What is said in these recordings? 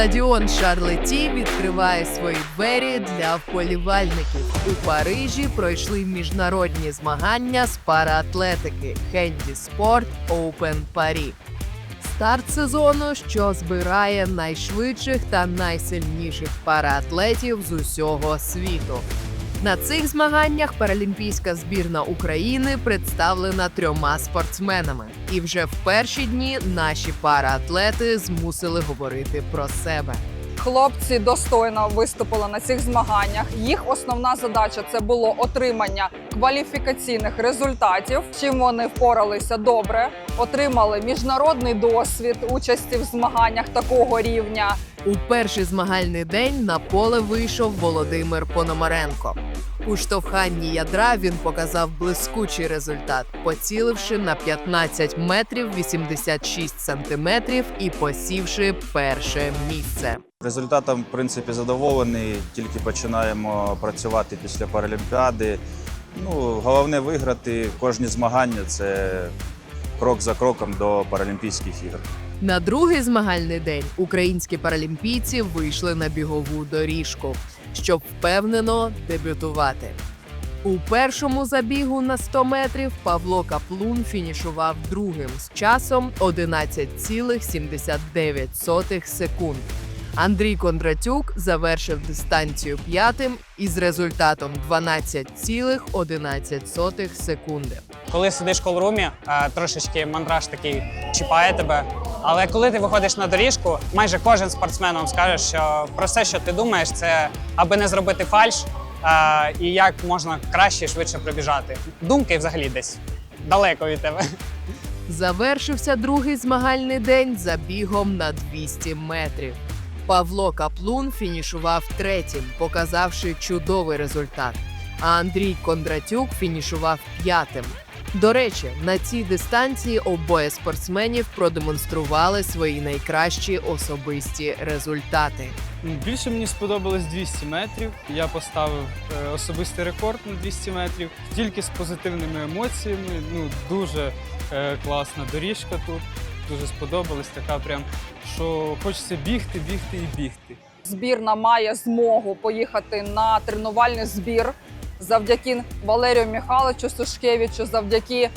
Стадіон Шарлеті відкриває свої двері для вболівальників. У Парижі пройшли міжнародні змагання з параатлетики Хенді Спорт Open Парі. Старт сезону, що збирає найшвидших та найсильніших параатлетів з усього світу. На цих змаганнях паралімпійська збірна України представлена трьома спортсменами. І вже в перші дні наші параатлети змусили говорити про себе. Хлопці достойно виступили на цих змаганнях. Їх основна задача це було отримання кваліфікаційних результатів. Чим вони впоралися добре, отримали міжнародний досвід участі в змаганнях такого рівня. У перший змагальний день на поле вийшов Володимир Пономаренко. У штовханні ядра він показав блискучий результат, поціливши на 15 метрів 86 сантиметрів і посівши перше місце. Результатом, в принципі, задоволений. Тільки починаємо працювати після Паралімпіади. Ну, головне виграти кожні змагання це крок за кроком до Паралімпійських ігор. На другий змагальний день українські паралімпійці вийшли на бігову доріжку, щоб впевнено дебютувати. У першому забігу на 100 метрів Павло Каплун фінішував другим з часом 11,79 секунд. Андрій Кондратюк завершив дистанцію п'ятим із результатом 12,11 секунди. Коли сидиш в колрумі, трошечки мандраж такий чіпає тебе. Але коли ти виходиш на доріжку, майже кожен спортсмен вам скаже, що про все, що ти думаєш, це аби не зробити фальш і як можна краще і швидше пробіжати. Думки взагалі десь далеко від тебе. Завершився другий змагальний день забігом на 200 метрів. Павло Каплун фінішував третім, показавши чудовий результат. А Андрій Кондратюк фінішував п'ятим. До речі, на цій дистанції обоє спортсменів продемонстрували свої найкращі особисті результати. Більше мені сподобалось 200 метрів. Я поставив е, особистий рекорд на 200 метрів, тільки з позитивними емоціями. Ну дуже е, класна доріжка тут. Дуже сподобалась, така прям, що хочеться бігти, бігти і бігти. Збірна має змогу поїхати на тренувальний збір завдяки Валерію Михайловичу Сушкевичу, завдяки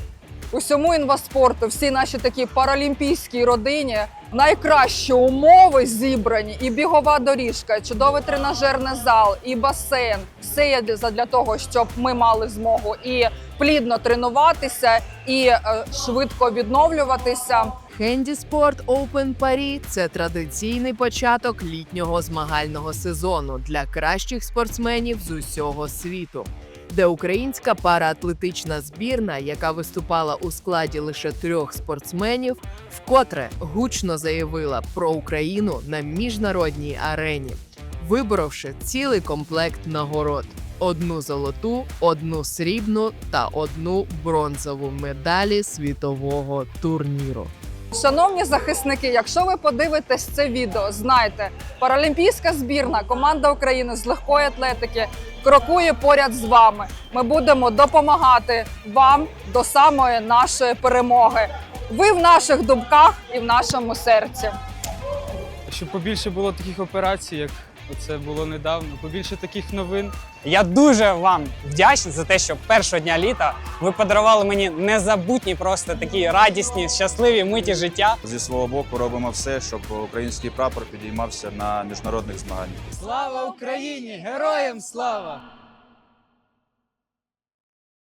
усьому інваспорту, всій нашій такій паралімпійській родині. Найкращі умови зібрані, і бігова доріжка, і чудовий тренажерний зал, і басейн. Все є для- того, щоб ми мали змогу і плідно тренуватися, і е, швидко відновлюватися. Хенді Спорт Open Парі це традиційний початок літнього змагального сезону для кращих спортсменів з усього світу, де українська параатлетична збірна, яка виступала у складі лише трьох спортсменів, вкотре гучно заявила про Україну на міжнародній арені, виборовши цілий комплект нагород. Одну золоту, одну срібну та одну бронзову медалі світового турніру. Шановні захисники, якщо ви подивитесь це відео, знайте, паралімпійська збірна, команда України з легкої атлетики крокує поряд з вами. Ми будемо допомагати вам до самої нашої перемоги. Ви в наших думках і в нашому серці. Щоб побільше було таких операцій, як це було недавно, побільше таких новин. Я дуже вам вдячний за те, що першого дня літа ви подарували мені незабутні, просто такі радісні, щасливі миті життя. Зі свого боку робимо все, щоб український прапор підіймався на міжнародних змаганнях. Слава Україні! Героям слава!